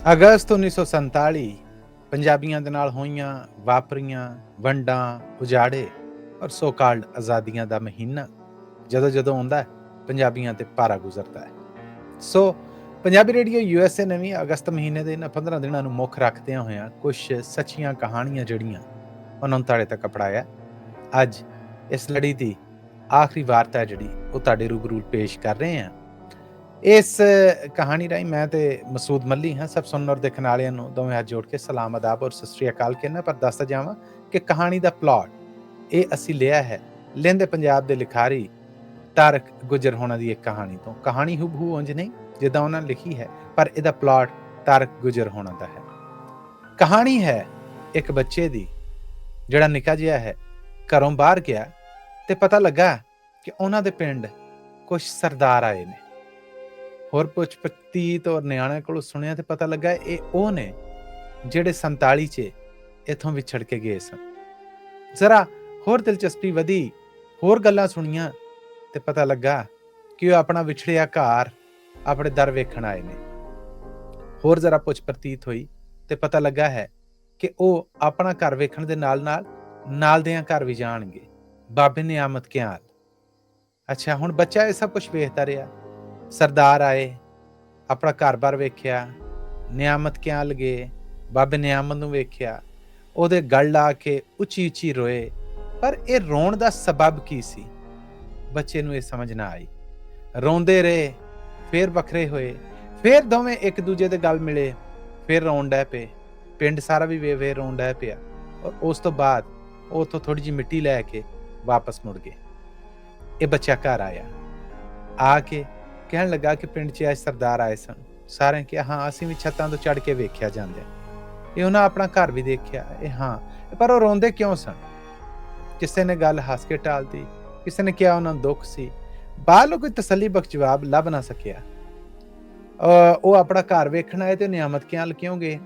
ਅਗਸਤ 1947 ਪੰਜਾਬੀਆਂ ਦੇ ਨਾਲ ਹੋਈਆਂ ਵਾਪਰੀਆਂ ਵੰਡਾਂ, ਉਜਾੜੇ ਔਰ ਸੋ ਕਾਲਡ ਆਜ਼ਾਦੀਆਂ ਦਾ ਮਹੀਨਾ ਜਦੋਂ ਜਦੋਂ ਆਉਂਦਾ ਪੰਜਾਬੀਆਂ ਤੇ ਪਾਰਾ ਗੁਜ਼ਰਦਾ ਹੈ। ਸੋ ਪੰਜਾਬੀ ਰੇਡੀਓ ਯੂਐਸਏ ਨੇ ਵੀ ਅਗਸਤ ਮਹੀਨੇ ਦੇ ਇਹਨਾਂ 15 ਦਿਨਾਂ ਨੂੰ ਮੁੱਖ ਰੱਖਦਿਆਂ ਹੋਇਆਂ ਕੁਝ ਸੱਚੀਆਂ ਕਹਾਣੀਆਂ ਜਿਹੜੀਆਂ ਉਹਨਾਂ ਨੂੰ ਤੁਹਾਡੇ ਤੱਕ ਪੜਾਇਆ ਅੱਜ ਇਸ ਲੜੀ ਦੀ ਆਖਰੀ ਵਾਰਤਾ ਹੈ ਜਿਹੜੀ ਉਹ ਤੁਹਾਡੇ ਰੂਬਰੂ ਪੇਸ਼ ਕਰ ਰਹੇ ਹਾਂ। ਇਸ ਕਹਾਣੀ ਰਾਹੀਂ ਮੈਂ ਤੇ ਮਸੂਦ ਮੱਲੀ ਹਾਂ, ਸਭ ਸੁਣਨ ਔਰ ਦੇਖਣ ਵਾਲਿਆਂ ਨੂੰ ਦੋਵੇਂ ਹੱਥ ਜੋੜ ਕੇ ਸਲਾਮ, ਅਦਾਬ ਔਰ ਸਤਿ ਸ੍ਰੀ ਅਕਾਲ ਕਹਿੰਦਾ ਪਰ ਦੱਸਦਾ ਜਾਵਾਂ ਕਿ ਕਹਾਣੀ ਦਾ ਪਲਾਟ ਇਹ ਅਸੀਂ ਲਿਆ ਹੈ ਲੈਂਦੇ ਪੰਜਾਬ ਦੇ ਲਿਖਾਰੀ ਤਾਰਕ ਗੁਜਰ ਹੋਣਾ ਦੀ ਇੱਕ ਕਹਾਣੀ ਤੋਂ। ਕਹਾਣੀ ਹੂਬਹੂ ਉਂਝ ਨਹੀਂ ਜਿੱਦਾਂ ਉਹਨਾਂ ਨੇ ਲਿਖੀ ਹੈ, ਪਰ ਇਹਦਾ ਪਲਾਟ ਤਾਰਕ ਗੁਜਰ ਹੋਣਾ ਦਾ ਹੈ। ਕਹਾਣੀ ਹੈ ਇੱਕ ਬੱਚੇ ਦੀ, ਜਿਹੜਾ ਨਿੱਕਾ ਜਿਹਾ ਹੈ, ਘਰੋਂ ਬਾਹਰ ਗਿਆ ਤੇ ਪਤਾ ਲੱਗਾ ਕਿ ਉਹਨਾਂ ਦੇ ਪਿੰਡ ਕੁਝ ਸਰਦਾਰ ਆਏ ਨੇ। ਹੋਰ ਪੁੱਛ ਪ੍ਰਤੀਤ ਔਰ ਨਿਆਣਿਆਂ ਕੋਲੋਂ ਸੁਣਿਆ ਤੇ ਪਤਾ ਲੱਗਾ ਇਹ ਉਹ ਨੇ ਜਿਹੜੇ 47 ਚ ਇਥੋਂ ਵਿਛੜ ਕੇ ਗਏ ਸਨ। ਜ਼ਰਾ ਹੋਰ ਦਿਲਚਸਪੀ ਵਧੀ, ਹੋਰ ਗੱਲਾਂ ਸੁਣੀਆਂ ਤੇ ਪਤਾ ਲੱਗਾ ਕਿ ਉਹ ਆਪਣਾ ਵਿਛੜਿਆ ਘਰ ਆਪਣੇ ਦਰ ਵੇਖਣ ਆਏ ਨੇ। ਹੋਰ ਜ਼ਰਾ ਪੁੱਛ ਪ੍ਰਤੀਤ ਹੋਈ ਤੇ ਪਤਾ ਲੱਗਾ ਹੈ ਕਿ ਉਹ ਆਪਣਾ ਘਰ ਵੇਖਣ ਦੇ ਨਾਲ ਨਾਲ ਨਾਲ ਦਿਆਂ ਘਰ ਵੀ ਜਾਣਗੇ। ਬਾਬੇ ਨੇ ਆਮਦ ਕਿਆਲ। ਅੱਛਾ, ਹੁਣ ਬੱਚਾ ਇਹ ਸਭ ਕੁਝ ਵੇਖਦਾ ਰਿਹਾ। ਸਰਦਾਰ ਆਏ, ਆਪਣਾ ਘਰ-ਬਾਰ ਵੇਖਿਆ, ਨਿਆਮਤ ਕਿਆਂ ਲਗੇ, ਬਾਬੇ ਨਿਆਮਤ ਨੂੰ ਵੇਖਿਆ। ਉਹਦੇ ਗਲ ਲਾ ਕੇ ਉੱਚੀ ਉੱਚੀ ਰੋਏ, ਪਰ ਇਹ ਰੋਣ ਦਾ ਸਬਬ ਕੀ ਸੀ? ਬੱਚੇ ਨੂੰ ਇਹ ਸਮਝ ਨਾ ਆਈ। ਰੋਂਦੇ ਰਹੇ, ਫੇਰ ਵੱਖਰੇ ਹੋਏ, ਫੇਰ ਦੋਵੇਂ ਇੱਕ ਦੂਜੇ ਦੇ ਗੱਲ ਮਿਲੇ, ਫੇਰ ਰੋਣ ਡੈ ਪਏ। ਪਿੰਡ ਸਾਰਾ ਵੀ ਵੇ ਵੇ ਰੋਣ ਡੈ ਪਿਆ, ਔਰ ਉਸ ਤੋਂ ਬਾਅਦ ਉਹ ਉੱਥੋਂ ਥੋੜੀ ਜਿਹੀ ਮਿੱਟੀ ਲੈ ਕੇ ਵਾਪਸ ਮੁੜ ਗਏ। ਇਹ ਬੱਚਾ ਘਰ ਆਇਆ। ਆ ਕੇ ਕਹਿਣ ਲੱਗਾ ਕਿ ਪਿੰਡ 'ਚ ਅੱਜ ਸਰਦਾਰ ਆਏ ਸਨ। ਸਾਰਿਆਂ ਕਿਹਾ, ਹਾਂ, ਅਸੀਂ ਵੀ ਛੱਤਾਂ ਤੋਂ ਚੜ ਕੇ ਵੇਖਿਆ ਜਾਂਦੇ ਇਹ ਉਹਨਾਂ ਆਪਣਾ ਘਰ ਵੀ ਦੇਖਿਆ। ਇਹ ਹਾਂ, ਪਰ ਉਹ ਰੋਂਦੇ ਕਿਉਂ ਸਨ? ਕਿਸੇ ਨੇ ਗੱਲ ਹੱਸ ਕੇ ਟਾਲਤੀ ਕਿਸੇ ਨੇ ਕਿਹਾ ਉਹਨਾਂ ਨੂੰ ਦੁੱਖ ਸੀ। ਬਾਹਰੋਂ ਕੋਈ ਤਸੱਲੀ ਬਖਸ਼ ਜਵਾਬ ਲੱਭ ਨਾ ਸਕਿਆ। ਅਹ ਉਹ ਆਪਣਾ ਘਰ ਵੇਖਣ ਆਏ ਤੇ ਨਿਆਮਤ ਕਿਆਂ ਕਿਉਂ ਗਏ?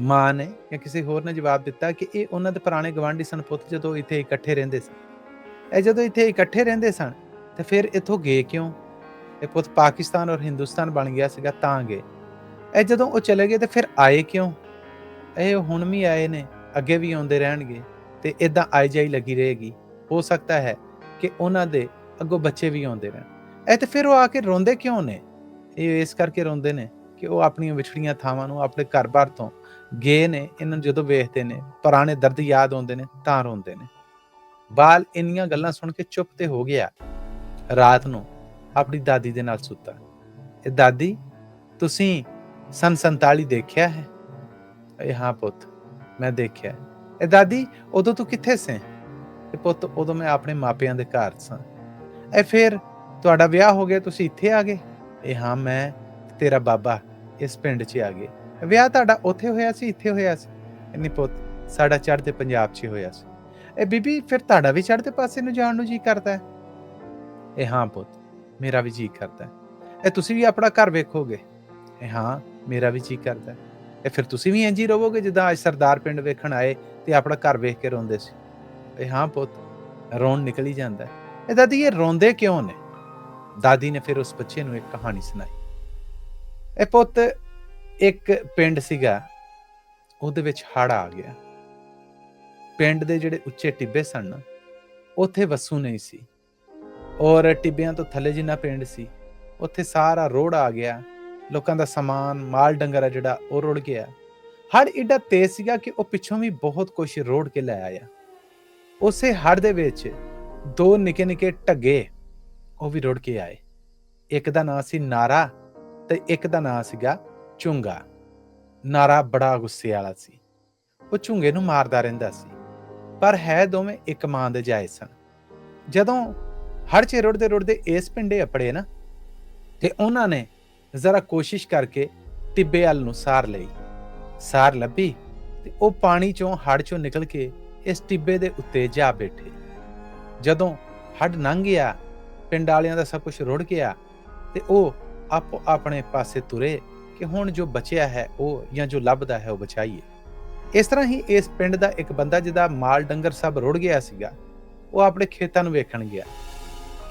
ਮਾਂ ਨੇ ਜਾਂ ਕਿਸੇ ਹੋਰ ਨੇ ਜਵਾਬ ਦਿੱਤਾ ਕਿ ਇਹ ਉਹਨਾਂ ਦੇ ਪੁਰਾਣੇ ਗਵਾਂਢੀ ਸਨ ਪੁੱਤ ਜਦੋਂ ਇੱਥੇ ਇਕੱਠੇ ਰਹਿੰਦੇ ਸਨ। ਇਹ ਜਦੋਂ ਇੱਥੇ ਇਕੱਠੇ ਰਹਿੰਦੇ ਸਨ, ਤੇ ਫਿਰ ਇੱਥੋਂ ਗਏ ਕਿਉਂ? ਇਹ ਪੁੱਤ ਪਾਕਿਸਤਾਨ ਔਰ ਹਿੰਦੁਸਤਾਨ ਬਣ ਗਿਆ ਸੀਗਾ ਤਾਂ ਗਏ ਇਹ ਜਦੋਂ ਉਹ ਚਲੇ ਗਏ ਤੇ ਫਿਰ ਆਏ ਕਿਉਂ? ਇਹ ਹੁਣ ਵੀ ਆਏ ਨੇ, ਅੱਗੇ ਵੀ ਆਉਂਦੇ ਰਹਿਣਗੇ ਤੇ ਇਦਾਂ ਆਈ ਜਾਈ ਲੱਗੀ ਰਹੇਗੀ। ਹੋ ਸਕਦਾ ਹੈ ਕਿ ਉਹਨਾਂ ਦੇ ਅੱਗੋਂ ਬੱਚੇ ਵੀ ਆਉਂਦੇ ਰਹਿਣ। ਇਹ ਤੇ ਫਿਰ ਉਹ ਆ ਕੇ ਰੋਂਦੇ ਕਿਉਂ ਨੇ? ਇਹ ਇਸ ਕਰਕੇ ਰੋਂਦੇ ਨੇ ਕਿ ਉਹ ਆਪਣੀਆਂ ਵਿਛੜੀਆਂ ਥਾਵਾਂ ਨੂੰ ਆਪਣੇ ਘਰ-ਬਾਰ ਤੋਂ ਗਏ ਨੇ, ਇਹਨਾਂ ਨੂੰ ਜਦੋਂ ਵੇਖਦੇ ਨੇ, ਪੁਰਾਣੇ ਦਰਦ ਯਾਦ ਆਉਂਦੇ ਨੇ, ਤਾਂ ਰੋਂਦੇ ਨੇ। ਬਾਲ ਇੰਨੀਆਂ ਗੱਲਾਂ ਸੁਣ ਕੇ ਚੁੱਪ ਤੇ ਹੋ ਗਿਆ। ਰਾਤ ਨੂੰ ਆਪਣੀ ਦਾਦੀ ਦੇ ਨਾਲ ਸੁੱਤਾ। ਇਹ ਦਾਦੀ, ਤੁਸੀਂ ਸਨ 47 ਦੇਖਿਆ ਹੈ? ਇਹ ਹਾਂ ਪੁੱਤ, ਮੈਂ ਦੇਖਿਆ ਇਹ ਦਾਦੀ, ਉਦੋਂ ਤੂੰ ਕਿੱਥੇ ਸੀ? ਇਹ ਪੁੱਤ, ਉਦੋਂ ਮੈਂ ਆਪਣੇ ਮਾਪਿਆਂ ਦੇ ਘਰ ਸਾਂ। ਇਹ ਫਿਰ ਤੁਹਾਡਾ ਵਿਆਹ ਹੋ ਗਿਆ, ਤੁਸੀਂ ਇੱਥੇ ਆ ਗਏ? ਇਹ ਹਾਂ, ਮੈਂ ਤੇਰਾ ਬਾਬਾ ਇਸ ਪਿੰਡ 'ਚ ਆ ਗਏ ਵਿਆਹ ਤੁਹਾਡਾ ਉੱਥੇ ਹੋਇਆ ਸੀ, ਇੱਥੇ ਹੋਇਆ ਸੀ? ਨਹੀਂ ਪੁੱਤ, ਸਾਡਾ ਚੜ੍ਹਦੇ ਪੰਜਾਬ 'ਚ ਹੋਇਆ ਸੀ। ਇਹ ਬੀਬੀ, ਫਿਰ ਤੁਹਾਡਾ ਵੀ ਚੜ੍ਹਦੇ ਪਾਸੇ ਨੂੰ ਜਾਣ ਨੂੰ ਜੀ ਕਰਦਾ ਹੈ? ਇਹ ਹਾਂ ਪੁੱਤ ਮੇਰਾ ਵੀ ਜੀ ਕਰਦਾ ਹੈ। ਇਹ ਤੁਸੀਂ ਵੀ ਆਪਣਾ ਘਰ ਵੇਖੋਗੇ। ਇਹ ਹਾਂ, ਮੇਰਾ ਵੀ ਜੀ ਕਰਦਾ ਹੈ। ਇਹ ਫਿਰ ਤੁਸੀਂ ਵੀ ਇੰਜ ਹੀ ਰਹੋਗੇ ਜਿੱਦਾਂ ਅੱਜ ਸਰਦਾਰ ਪਿੰਡ ਵੇਖਣ ਆਏ ਤੇ ਆਪਣਾ ਘਰ ਵੇਖ ਕੇ ਰੋਂਦੇ ਸੀ। ਇਹ ਹਾਂ ਪੁੱਤ, ਰੋਣ ਨਿਕਲ ਹੀ ਜਾਂਦਾ ਹੈ। ਇਹ ਦਾਦੀ, ਇਹ ਰੋਂਦੇ ਕਿਉਂ ਨੇ? ਦਾਦੀ ਨੇ ਫਿਰ ਉਸ ਬੱਚੇ ਨੂੰ ਇੱਕ ਕਹਾਣੀ ਸੁਣਾਈ। ਇਹ ਪੁੱਤ, ਇੱਕ ਪਿੰਡ ਸੀਗਾ, ਉਹਦੇ ਵਿੱਚ ਹੜ ਆ ਗਿਆ। ਪਿੰਡ ਦੇ ਜਿਹੜੇ ਉੱਚੇ ਟਿੱਬੇ ਸਨ ਉੱਥੇ ਵਸੂ ਨਹੀਂ ਸੀ। ਔਰ ਟਿੱਬਿਆਂ ਤੋਂ ਥੱਲੇ ਜਿੰਨਾ ਪਿੰਡ ਸੀ, ਉੱਥੇ ਸਾਰਾ ਰੋੜ ਆ ਗਿਆ। ਲੋਕਾਂ ਦਾ ਸਮਾਨ, ਮਾਲ ਡੰਗਰ ਆ ਜਿਹੜਾ, ਉਹ ਰੁੜ ਗਿਆ। ਹੜ ਏਡਾ ਤੇਜ਼ ਸੀਗਾ ਕਿ ਉਹ ਪਿੱਛੋਂ ਵੀ ਬਹੁਤ ਕੁਝ ਰੋੜ ਕੇ ਲੈ ਆਇਆ। ਉਸੇ ਹੜ ਦੇ ਵਿੱਚ ਦੋ ਨਿੱਕੇ ਨਿੱਕੇ ਢੱਗੇ ਉਹ ਵੀ ਰੁੜ ਕੇ ਆਏ। ਇੱਕ ਦਾ ਨਾਂ ਸੀ ਨਾਰਾ ਤੇ ਇੱਕ ਦਾ ਨਾਂ ਸੀਗਾ ਚੁੰਗਾ ਨਾਰਾ ਬੜਾ ਗੁੱਸੇ ਵਾਲਾ ਸੀ। ਉਹ ਝੁੰਗੇ ਨੂੰ ਮਾਰਦਾ ਰਹਿੰਦਾ ਸੀ। ਪਰ ਹੈ ਦੋਵੇਂ ਇੱਕ ਮਾਂ ਦੇ ਜਾਏ ਸਨ। ਜਦੋਂ ਹੜ ਚ ਰੁੜਦੇ ਰੁੜਦੇ ਇਸ ਪਿੰਡੇ ਅਪੜੇ ਨਾ, ਤੇ ਉਹਨਾਂ ਨੇ ਜ਼ਰਾ ਕੋਸ਼ਿਸ਼ ਕਰਕੇ ਟਿੱਬੇ ਵੱਲ ਨੂੰ ਸਾਰ ਲਈ। ਸਾਰ ਲੱਭੀ ਤੇ ਉਹ ਪਾਣੀ ਚੋਂ ਹੜ ਚੋਂ ਨਿਕਲ ਕੇ ਇਸ ਟਿੱਬੇ ਦੇ ਉੱਤੇ ਜਾ ਬੈਠੇ। ਜਦੋਂ ਹੜ ਲੰਘ ਗਿਆ, ਪਿੰਡ ਵਾਲਿਆਂ ਦਾ ਸਭ ਕੁਝ ਰੁੜ ਗਿਆ ਤੇ ਉਹ ਆਪੋ ਆਪਣੇ ਪਾਸੇ ਤੁਰੇ ਕਿ ਹੁਣ ਜੋ ਬਚਿਆ ਹੈ ਉਹ ਜਾਂ ਜੋ ਲੱਭਦਾ ਹੈ ਉਹ ਬਚਾਈਏ। ਇਸ ਤਰ੍ਹਾਂ ਹੀ ਇਸ ਪਿੰਡ ਦਾ ਇੱਕ ਬੰਦਾ ਜਿਹਦਾ ਮਾਲ ਡੰਗਰ ਸਭ ਰੁੜ ਗਿਆ ਸੀਗਾ, ਉਹ ਆਪਣੇ ਖੇਤਾਂ ਨੂੰ ਵੇਖਣ ਗਿਆ।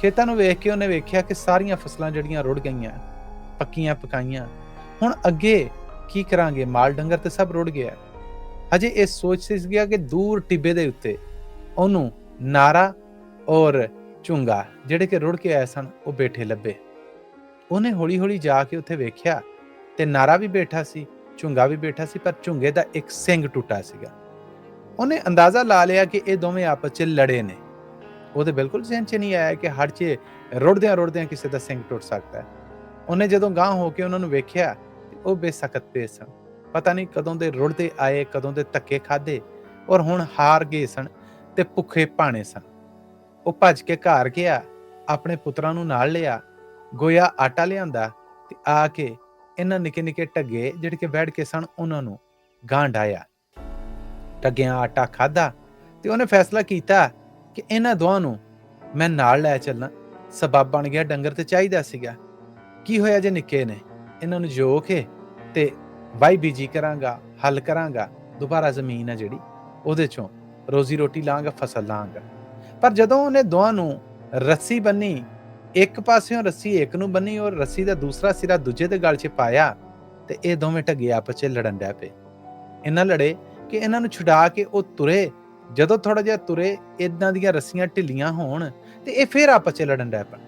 ਖੇਤਾਂ ਨੂੰ ਵੇਖ ਕੇ ਉਹਨੇ ਵੇਖਿਆ ਕਿ ਸਾਰੀਆਂ ਫਸਲਾਂ ਜਿਹੜੀਆਂ ਰੁੜ ਗਈਆਂ, ਪੱਕੀਆਂ ਪਕਾਈਆਂ। ਹੁਣ ਅੱਗੇ ਕੀ ਕਰਾਂਗੇ? ਮਾਲ ਡੰਗਰ ਤੇ ਸਭ ਰੁੜ ਗਿਆ। ਹਜੇ ਇਹ ਸੋਚ ਸੀ ਗਿਆ ਕਿ ਦੂਰ ਟਿੱਬੇ ਦੇ ਉੱਤੇ ਉਹਨੂੰ ਨਾਰਾ ਔਰ ਝੁੰਗਾ ਜਿਹੜੇ ਕਿ ਰੁੜ ਕੇ ਆਏ ਸਨ, ਉਹ ਬੈਠੇ ਲੱਭੇ। ਉਹਨੇ ਹੌਲੀ-ਹੌਲੀ ਜਾ ਕੇ ਉੱਥੇ ਵੇਖਿਆ ਤੇ ਨਾਰਾ ਵੀ ਬੈਠਾ ਸੀ, ਝੁੰਗਾ ਵੀ ਬੈਠਾ ਸੀ, ਪਰ ਝੁੰਗੇ ਦਾ ਇੱਕ ਸਿੰਗ ਟੁੱਟਾ ਸੀਗਾ। ਉਹਨੇ ਅੰਦਾਜ਼ਾ ਲਾ ਲਿਆ ਕਿ ਇਹ ਦੋਵੇਂ ਆਪਸ 'ਚ ਲੜੇ ਨੇ। ਉਹਦੇ ਬਿਲਕੁਲ ਜ਼ਿਹਨ 'ਚ ਨਹੀਂ ਆਇਆ ਕਿ ਹੜ 'ਚ ਰੁੜਦਿਆਂ ਰੁੜਦਿਆਂ ਕਿਸੇ ਦਾ ਸਿੰਗ ਟੁੱਟ ਸਕਦਾ ਹੈ। ਉਹਨੇ ਜਦੋਂ ਗਾਂਹ ਹੋ ਕੇ ਉਹਨਾਂ ਨੂੰ ਵੇਖਿਆ, ਉਹ ਬੇਸਖਤ ਪਏ ਸਨ। ਪਤਾ ਨਹੀਂ ਕਦੋਂ ਦੇ ਰੁੜਦੇ ਆਏ, ਕਦੋਂ ਦੇ ਧੱਕੇ ਖਾਦੇ ਔਰ ਹੁਣ ਹਾਰ ਗਏ ਸਨ ਤੇ ਭੁੱਖੇ ਭਾਣੇ ਸਨ। ਉਹ ਭੱਜ ਕੇ ਘਰ ਗਿਆ, ਆਪਣੇ ਪੁੱਤਰਾਂ ਨੂੰ ਨਾਲ ਲਿਆ, ਗੋਇਆ ਆਟਾ ਲਿਆਂਦਾ ਤੇ ਆ ਕੇ ਇਹਨਾਂ ਨਿੱਕੇ ਨਿੱਕੇ ਟੱਗੇ ਜਿਹੜੇ ਕਿ ਬੈਠ ਕੇ ਸਨ ਉਹਨਾਂ ਨੂੰ ਗਾਂ ਡਾਇਆ ਟੱਗਿਆਂ ਆਟਾ ਖਾਦਾ ਤੇ ਉਹਨੇ ਫੈਸਲਾ ਕੀਤਾ ਕਿ ਇਹਨਾਂ ਦੋਹਾਂ ਨੂੰ ਮੈਂ ਨਾਲ ਲੈ ਚੱਲਾਂ। ਸਬਬ ਬਣ ਗਿਆ, ਡੰਗਰ ਤੇ ਚਾਹੀਦਾ ਸੀਗਾ। ਕੀ ਹੋਇਆ ਜੇ ਨਿੱਕੇ ਨੇ? ਇਹਨਾਂ ਨੂੰ ਜੋ ਕੇ ਤੇ ਵਾਈ ਬੀਜੀ ਕਰਾਂਗਾ, ਹੱਲ ਕਰਾਂਗਾ, ਦੁਬਾਰਾ ਜ਼ਮੀਨ ਹੈ ਜਿਹੜੀ, ਉਹਦੇ ਚੋਂ ਰੋਜ਼ੀ ਰੋਟੀ ਲਾਂਗਾ, ਫਸਲ ਲਾਂਗਾ। ਪਰ ਜਦੋਂ ਉਹਨੇ ਦੋਹਾਂ ਨੂੰ ਰੱਸੀ ਬੰਨੀ, ਇੱਕ ਪਾਸਿਓਂ ਰੱਸੀ, ਇੱਕ ਨੂੰ ਬੰਨੀ ਔਰ ਰੱਸੀ ਦਾ ਦੂਸਰਾ ਸਿਰਾ ਦੂਜੇ ਦੇ ਗਲ 'ਚ ਪਾਇਆ ਤੇ ਇਹ ਦੋਵੇਂ ਢੱਗੇ ਆਪਸ 'ਚ ਲੜਨ ਡੈ ਪਏ। ਇਹਨਾਂ ਲੜੇ ਕਿ ਇਹਨਾਂ ਨੂੰ ਛੁਡਾ ਕੇ ਉਹ ਤੁਰੇ ਜਦੋਂ ਥੋੜਾ ਜਿਹਾ ਤੁਰੇ ਇਦਾਂ ਦੀਆਂ ਰੱਸੀਆਂ ਢਿੱਲੀਆਂ ਹੋਣ ਤੇ ਇਹ ਫੇਰ ਆਪਸ 'ਚ ਲੜਨ ਡੈ ਪਣ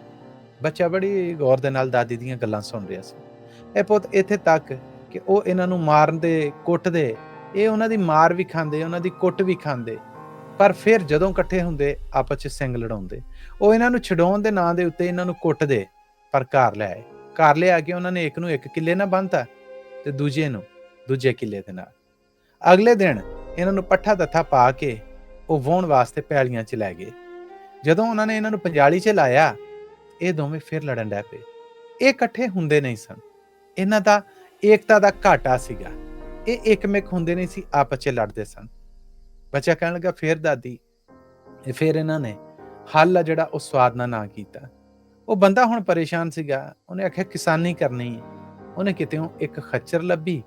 ਬੱਚਾ ਬੜੀ ਗੌਰ ਦੇ ਨਾਲ ਦਾਦੀ ਦੀਆਂ ਗੱਲਾਂ ਸੁਣ ਰਿਹਾ ਸੀ। ਇਹ ਪੁੱਤ ਇੱਥੇ ਤੱਕ ਕਿ ਉਹ ਇਹਨਾਂ ਨੂੰ ਮਾਰਨ ਦੇ, ਕੁੱਟਦੇ, ਇਹ ਉਹਨਾਂ ਦੀ ਮਾਰ ਵੀ ਖਾਂਦੇ, ਉਹਨਾਂ ਦੀ ਕੁੱਟ ਵੀ ਖਾਂਦੇ। ਪਰ ਫਿਰ ਜਦੋਂ ਇਕੱਠੇ ਹੁੰਦੇ, ਆਪਸ 'ਚ ਸਿੰਘ ਲੜਾਉਂਦੇ। ਉਹ ਇਹਨਾਂ ਨੂੰ ਛਡਾਉਣ ਦੇ ਨਾਂ ਦੇ ਉੱਤੇ ਇਹਨਾਂ ਨੂੰ ਕੁੱਟਦੇ, ਪਰ ਘਰ ਲੈ ਆਏ। ਘਰ ਲਿਆ ਕੇ ਉਹਨਾਂ ਨੇ ਇੱਕ ਨੂੰ ਇੱਕ ਕਿੱਲੇ ਨਾਲ ਬੰਨਤਾ ਤੇ ਦੂਜੇ ਨੂੰ ਦੂਜੇ ਕਿੱਲੇ ਦੇ ਨਾਲ। ਅਗਲੇ ਦਿਨ ਇਹਨਾਂ ਨੂੰ ਪੱਠਾ ਦੱਥਾ ਪਾ ਕੇ ਉਹ ਵਾਹੁਣ ਵਾਸਤੇ ਪੈਲੀਆਂ 'ਚ ਲੈ ਗਏ। ਜਦੋਂ ਉਹਨਾਂ ਨੇ ਇਹਨਾਂ ਨੂੰ ਪੰਜਾਲੀ 'ਚ ਲਾਇਆ, ਇਹ ਦੋਵੇਂ ਫਿਰ ਲੜਨ ਡੈ ਪਏ। ਇਹ ਇਕੱਠੇ ਹੁੰਦੇ ਨਹੀਂ ਸਨ। ਇਹਨਾਂ ਦਾ ਏਕਤਾ ਦਾ ਘਾਟਾ ਸੀਗਾ। ਇਹ ਇੱਕਮਿਕ ਹੁੰਦੇ ਨਹੀਂ ਸੀ, ਆਪਸ 'ਚ ਲੜਦੇ ਸਨ। ਬੱਚਾ ਕਹਿਣ ਲੱਗਾ, ਫੇਰ ਦਾਦੀ। ਇਹ ਫੇਰ ਇਹਨਾਂ ਨੇ ਹੱਲ ਆ ਜਿਹੜਾ ਉਹ ਸਵਾਦ ਨਾਲ ਨਾ ਕੀਤਾ। ਉਹ ਬੰਦਾ ਹੁਣ ਪਰੇਸ਼ਾਨ ਸੀਗਾ। ਉਹਨੇ ਆਖਿਆ, ਕਿਸਾਨੀ ਕਰਨੀ ਹੈ ਉਹਨੇ ਕਿਤੇੋਂ ਇੱਕ ਖੱਚਰ ਲੱਭੀ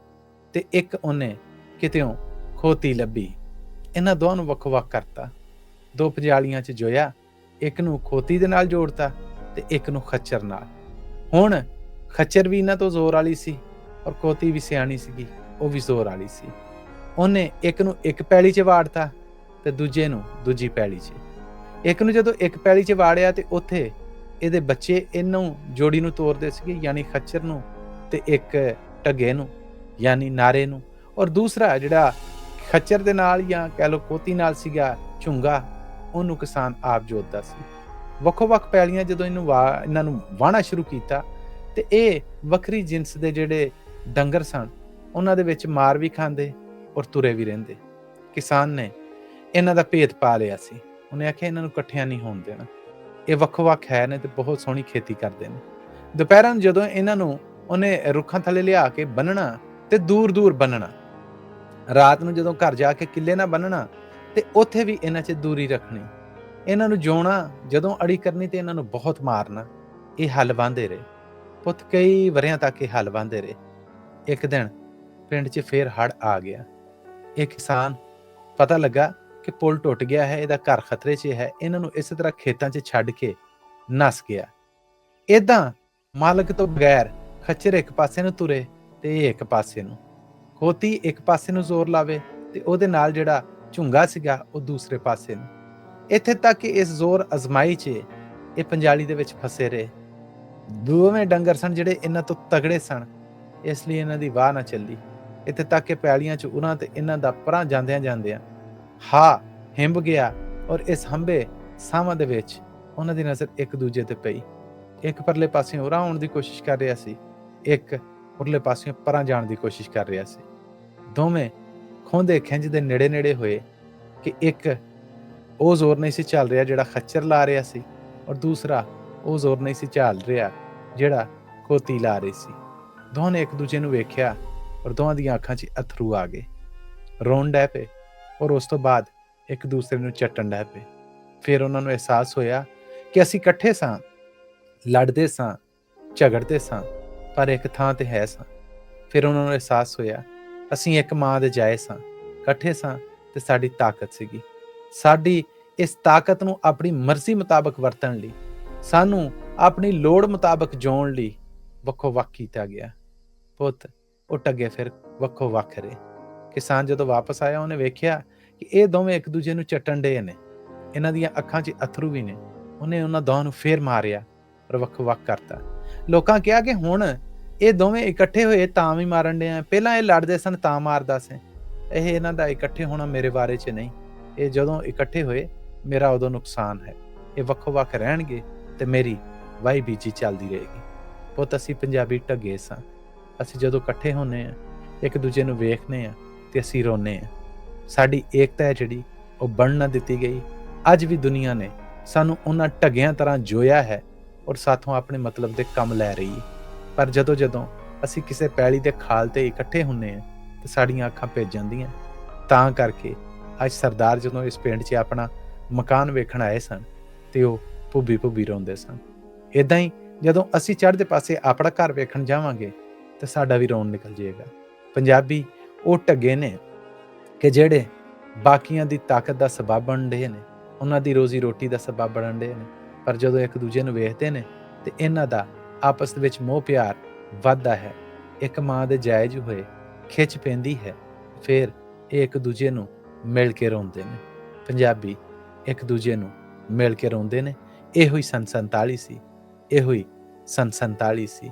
ਤੇ ਇੱਕ ਉਹਨੇ ਕਿਤੇੋਂ ਖੋਤੀ ਲੱਭੀ। ਇਹਨਾਂ ਦੋਵਾਂ ਨੂੰ ਵੱਖ-ਵੱਖ ਕਰਤਾ। ਦੋ ਪਜਾਲੀਆਂ 'ਚ ਜੋਇਆ, ਇੱਕ ਨੂੰ ਖੋਤੀ ਦੇ ਨਾਲ ਜੋੜਤਾ ਤੇ ਇੱਕ ਨੂੰ ਖੱਚਰ ਨਾਲ। ਹੁਣ ਖੱਚਰ ਵੀ ਇਹਨਾਂ ਤੋਂ ਜ਼ੋਰ ਵਾਲੀ ਸੀ ਔਰ ਖੋਤੀ ਵੀ ਸਿਆਣੀ ਸੀਗੀ, ਉਹ ਵੀ ਜ਼ੋਰ ਵਾਲੀ ਸੀ। ਉਹਨੇ ਇੱਕ ਨੂੰ ਇੱਕ ਪੈਲੀ 'ਚ ਵਾੜਤਾ ਤੇ ਦੂਜੇ ਨੂੰ ਦੂਜੀ ਪੈਲੀ 'ਚ। ਇੱਕ ਨੂੰ ਜਦੋਂ ਇੱਕ ਪੈਲੀ 'ਚ ਵਾੜਿਆ ਤੇ ਉੱਥੇ ਇਹਦੇ ਬੱਚੇ ਇਹਨੂੰ ਜੋੜੀ ਨੂੰ ਤੋਰਦੇ ਸੀਗੇ, ਯਾਨੀ ਖੱਚਰ ਨੂੰ ਤੇ ਇੱਕ ਢੱਗੇ ਨੂੰ, ਯਾਨੀ ਨਾਰੇ ਨੂੰ। ਔਰ ਦੂਸਰਾ ਜਿਹੜਾ ਖੱਚਰ ਦੇ ਨਾਲ ਜਾਂ ਕਹਿ ਲੋ ਕੋਤੀ ਨਾਲ ਸੀਗਾ ਝੁੰਗਾ, ਉਹਨੂੰ ਕਿਸਾਨ ਆਪ ਜੋਤਦਾ ਸੀ। ਵੱਖੋ ਵੱਖ ਪੈਲੀਆਂ ਜਦੋਂ ਇਹਨੂੰ ਵਾ- ਇਹਨਾਂ ਨੂੰ ਵਾਹਣਾ ਸ਼ੁਰੂ ਕੀਤਾ ਤੇ ਇਹ ਵੱਖਰੀ ਜਿਨਸ ਦੇ ਜਿਹੜੇ ਡੰਗਰ ਸਨ, ਉਹਨਾਂ ਦੇ ਵਿੱਚ ਮਾਰ ਵੀ ਖਾਂਦੇ ਔਰ ਤੁਰੇ ਵੀ ਰਹਿੰਦੇ। ਕਿਸਾਨ ਨੇ ਇਹਨਾਂ ਦਾ ਭੇਤ ਪਾ ਲਿਆ ਸੀ। ਉਹਨੇ ਆਖਿਆ ਇਹਨਾਂ ਨੂੰ ਇਕੱਠਿਆਂ ਨਹੀਂ ਹੋਣ ਦੇਣਾ। ਇਹ ਵੱਖੋ ਵੱਖ ਹੈ ਨੇ ਤੇ ਬਹੁਤ ਸੋਹਣੀ ਖੇਤੀ ਕਰਦੇ ਨੇ। ਦੁਪਹਿਰਾਂ ਨੂੰ ਜਦੋਂ ਇਹਨਾਂ ਨੂੰ ਉਹਨੇ ਰੁੱਖਾਂ ਥੱਲੇ ਲਿਆ ਕੇ ਬੰਨਣਾ ਤੇ ਦੂਰ ਦੂਰ ਬੰਨਣਾ ਰਾਤ ਨੂੰ ਜਦੋਂ ਘਰ ਜਾ ਕੇ ਕਿੱਲੇ ਨਾ ਬੰਨਣਾ ਤੇ ਉੱਥੇ ਵੀ ਇਹਨਾਂ 'ਚ ਦੂਰੀ ਰੱਖਣੀ। ਇਹਨਾਂ ਨੂੰ ਜੋਣਾ ਜਦੋਂ ਅੜੀ ਕਰਨੀ ਤੇ ਇਹਨਾਂ ਨੂੰ ਬਹੁਤ ਮਾਰਨਾ, ਇਹ ਹੱਲ ਵਾਂਦੇ ਰਹੇ। ਪੁੱਤ, ਕਈ ਵਰਿਆਂ ਤੱਕ ਇਹ ਹੱਲ ਵਾਂਦੇ ਰਹੇ। ਇੱਕ ਦਿਨ ਪਿੰਡ 'ਚ ਫੇਰ ਹੜ ਆ ਗਿਆ। ਇਹ ਕਿਸਾਨ ਪਤਾ ਲੱਗਾ ਕਿ ਪੁਲ ਟੁੱਟ ਗਿਆ ਹੈ, ਇਹਦਾ ਘਰ ਖਤਰੇ 'ਚ ਹੈ। ਇਹਨਾਂ ਨੂੰ ਇਸੇ ਤਰ੍ਹਾਂ ਖੇਤਾਂ 'ਚ ਛੱਡ ਕੇ ਨਸ ਗਿਆ। ਇਦਾਂ ਮਾਲਕ ਤੋਂ ਬਗੈਰ ਖੱਚਰ ਇੱਕ ਪਾਸੇ ਨੂੰ ਤੁਰੇ ਤੇ ਇਹ ਇੱਕ ਪਾਸੇ ਨੂੰ। ਖੋਤੀ ਇੱਕ ਪਾਸੇ ਨੂੰ ਜ਼ੋਰ ਲਾਵੇ ਤੇ ਉਹਦੇ ਨਾਲ ਜਿਹੜਾ ਝੁੰਗਾ ਸੀਗਾ ਉਹ ਦੂਸਰੇ ਪਾਸੇ ਨੂੰ। ਇੱਥੇ ਤੱਕ ਕਿ ਇਸ ਜ਼ੋਰ ਅਜ਼ਮਾਈ 'ਚ ਇਹ ਪੰਜਾਲੀ ਦੇ ਵਿੱਚ ਫਸੇ ਰਹੇ। ਦੋਵੇਂ ਡੰਗਰ ਸਨ ਜਿਹੜੇ ਇਹਨਾਂ ਤੋਂ ਤਗੜੇ ਸਨ, ਇਸ ਲਈ ਇਹਨਾਂ ਦੀ ਵਾਹ ਨਾ ਚੱਲੀ। ਇੱਥੇ ਤੱਕ ਕਿ ਪੈਲੀਆਂ 'ਚ ਉਹਨਾਂ ਤੇ ਇਹਨਾਂ ਦਾ ਪਰਾਂ ਜਾਂਦਿਆਂ ਜਾਂਦਿਆਂ ਹਾ ਹਿੰਬ ਗਿਆ ਔਰ ਇਸ ਹੰਬੇ ਸਾਵਾਂ ਦੇ ਵਿੱਚ ਉਹਨਾਂ ਦੀ ਨਜ਼ਰ ਇੱਕ ਦੂਜੇ ਤੇ ਪਈ। ਇੱਕ ਪਰਲੇ ਪਾਸਿਓਂ ਉਰਾਂ ਆਉਣ ਦੀ ਕੋਸ਼ਿਸ਼ ਕਰ ਰਿਹਾ ਸੀ, ਇੱਕ ਉਰਲੇ ਪਾਸਿਓਂ ਪਰਾਂ ਜਾਣ ਦੀ ਕੋਸ਼ਿਸ਼ ਕਰ ਰਿਹਾ ਸੀ। ਦੋਵੇਂ ਖੋਂਦੇ ਖਿੰਝ ਦੇ ਨੇੜੇ ਨੇੜੇ ਹੋਏ ਕਿ ਇੱਕ ਉਹ ਜ਼ੋਰ ਨਹੀਂ ਸੀ ਚੱਲ ਰਿਹਾ ਜਿਹੜਾ ਖੱਚਰ ਲਾ ਰਿਹਾ ਸੀ ਔਰ ਦੂਸਰਾ ਉਹ ਜ਼ੋਰ ਨਹੀਂ ਸੀ ਚੱਲ ਰਿਹਾ ਜਿਹੜਾ ਖੋਤੀ ਲਾ ਰਹੀ ਸੀ। ਦੋਹਾਂ ਨੇ ਇੱਕ ਦੂਜੇ ਨੂੰ ਵੇਖਿਆ ਔਰ ਦੋਹਾਂ ਦੀਆਂ ਅੱਖਾਂ 'ਚ ਅਥਰੂ ਆ ਗਏ। ਰੋਣ ਡੈ ਪਏ ਔਰ ਉਸ ਤੋਂ ਬਾਅਦ ਇੱਕ ਦੂਸਰੇ ਨੂੰ ਚੱਟਣ ਡੈ ਪਏ। ਫਿਰ ਉਹਨਾਂ ਨੂੰ ਅਹਿਸਾਸ ਹੋਇਆ ਕਿ ਅਸੀਂ ਇਕੱਠੇ ਸਾਂ, ਲੜਦੇ ਸਾਂ, ਝਗੜਦੇ ਸਾਂ, ਪਰ ਇੱਕ ਥਾਂ ਤੇ ਹੈ ਸਾਂ। ਫਿਰ ਉਹਨਾਂ ਨੂੰ ਅਹਿਸਾਸ ਹੋਇਆ ਅਸੀਂ ਇੱਕ ਮਾਂ ਦੇ ਜਾਏ ਸਾਂ, ਇਕੱਠੇ ਸਾਂ ਤੇ ਸਾਡੀ ਤਾਕਤ ਸੀਗੀ। ਸਾਡੀ ਇਸ ਤਾਕਤ ਨੂੰ ਆਪਣੀ ਮਰਜ਼ੀ ਮੁਤਾਬਕ ਵਰਤਣ ਲਈ, ਸਾਨੂੰ ਆਪਣੀ ਲੋੜ ਮੁਤਾਬਕ ਜਿਉਣ ਲਈ ਵੱਖੋ ਵੱਖ ਕੀਤਾ ਗਿਆ। ਪੁੱਤ ਉਹ ਟੱਗੇ ਫਿਰ ਵੱਖੋ ਵੱਖ ਰਹੇ। ਕਿਸਾਨ ਜਦੋਂ ਵਾਪਸ ਆਇਆ, ਉਹਨੇ ਵੇਖਿਆ ਕਿ ਇਹ ਦੋਵੇਂ ਇੱਕ ਦੂਜੇ ਨੂੰ ਚੱਟਣ ਡੇ ਨੇ। ਇਹਨਾਂ ਦੀਆਂ ਅੱਖਾਂ 'ਚ ਅਥਰੂ ਵੀ ਨੇ। ਉਹਨੇ ਉਹਨਾਂ ਦੋਹਾਂ ਨੂੰ ਫੇਰ ਮਾਰਿਆ ਪਰ ਵੱਖੋ ਵੱਖ ਕਰਤਾ। ਲੋਕਾਂ ਕਿਹਾ ਕਿ ਹੁਣ ਇਹ ਦੋਵੇਂ ਇਕੱਠੇ ਹੋਏ ਤਾਂ ਵੀ ਮਾਰਨ ਡੇ ਆ। ਪਹਿਲਾਂ ਇਹ ਲੜਦੇ ਸਨ, ਤਾਂ ਮਾਰਦਾ ਸੀ। ਇਹ ਇਹਨਾਂ ਦਾ ਇਕੱਠੇ ਹੋਣਾ ਮੇਰੇ ਬਾਰੇ 'ਚ ਨਹੀਂ। ਇਹ ਜਦੋਂ ਇਕੱਠੇ ਹੋਏ, ਮੇਰਾ ਉਦੋਂ ਨੁਕਸਾਨ ਹੈ। ਇਹ ਵੱਖੋ ਵੱਖ ਰਹਿਣਗੇ ਤੇ ਮੇਰੀ ਵਾਈ ਬੀਜੀ ਚੱਲਦੀ ਰਹੇਗੀ। ਪੁੱਤ, ਅਸੀਂ ਪੰਜਾਬੀ ਢੱਗੇ ਸਾਂ। ਅਸੀਂ ਜਦੋਂ ਇਕੱਠੇ ਹੁੰਨੇ ਆ, ਇੱਕ ਦੂਜੇ ਨੂੰ ਵੇਖਨੇ ਆ ਤੇ ਅਸੀਂ ਰੋਨੇ ਆ। ਸਾਡੀ ਏਕਤਾ ਹੈ ਜਿਹੜੀ, ਉਹ ਬਣ ਨਾ ਦਿੱਤੀ ਗਈ। ਅੱਜ ਵੀ ਦੁਨੀਆ ਨੇ ਸਾਨੂੰ ਉਹਨਾਂ ਢੱਗਿਆਂ ਤਰ੍ਹਾਂ ਜੋਇਆ ਹੈ ਔਰ ਸਾਥੋਂ ਆਪਣੇ ਮਤਲਬ ਦੇ ਕੰਮ ਲੈ ਰਹੀ ਹੈ। ਪਰ ਜਦੋਂ ਜਦੋਂ ਅਸੀਂ ਕਿਸੇ ਪੈਲੀ ਦੇ ਖਾਲ ਤੇ ਇਕੱਠੇ ਹੁੰਨੇ ਆ ਤੇ ਸਾਡੀਆਂ ਅੱਖਾਂ ਭਿੱਜ ਜਾਂਦੀਆਂ, ਤਾਂ ਕਰਕੇ ਅੱਜ ਸਰਦਾਰ ਜਦੋਂ ਇਸ ਪਿੰਡ 'ਚ ਆਪਣਾ ਮਕਾਨ ਵੇਖਣ ਆਏ ਸਨ ਤੇ ਉਹ ਭੁੱਬੀ ਭੁੱਬੀ ਰੋਂਦੇ ਸਨ। ਇਦਾਂ ਹੀ ਜਦੋਂ ਅਸੀਂ ਚੜ੍ਹਦੇ ਪਾਸੇ ਆਪਣਾ ਘਰ ਵੇਖਣ ਜਾਵਾਂਗੇ ਤੇ ਸਾਡਾ ਵੀ ਰੋਣ ਨਿਕਲ ਜਾਏਗਾ। ਪੰਜਾਬੀ ਉਹ ਢੱਗੇ ਨੇ ਕਿ ਜਿਹੜੇ ਬਾਕੀਆਂ ਦੀ ਤਾਕਤ ਦਾ ਸਬਬ ਬਣਦੇ ਨੇ, ਉਹਨਾਂ ਦੀ ਰੋਜ਼ੀ ਰੋਟੀ ਦਾ ਸਬਬ ਬਣਦੇ ਨੇ, ਪਰ ਜਦੋਂ ਇੱਕ ਦੂਜੇ ਨੂੰ ਵੇਖਦੇ ਨੇ ਤੇ ਇਹਨਾਂ ਦਾ ਆਪਸ ਵਿੱਚ ਮੋਹ ਪਿਆਰ ਵੱਧਦਾ ਹੈ। ਇੱਕ ਮਾਂ ਦੇ ਜਾਇਜ਼ ਹੋਏ ਖਿੱਚ ਪੈਂਦੀ ਹੈ। ਫਿਰ ਇਹ ਇੱਕ ਦੂਜੇ ਨੂੰ ਮਿਲ ਕੇ ਰੋਂਦੇ ਨੇ। ਪੰਜਾਬੀ ਇੱਕ ਦੂਜੇ ਨੂੰ ਮਿਲ ਕੇ ਰੋਂਦੇ ਨੇ। ਇਹੋ ਹੀ ਸਨ 47 ਸੀ। ਇਹੋ ਹੀ ਸਨ 47 ਸੀ।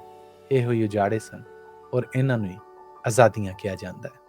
ਇਹੋ ਹੀ ਉਜਾੜੇ ਸਨ। ਔਰ ਇਹਨਾਂ ਨੂੰ ਹੀ ਆਜ਼ਾਦੀਆਂ ਕਿਹਾ ਜਾਂਦਾ ਹੈ।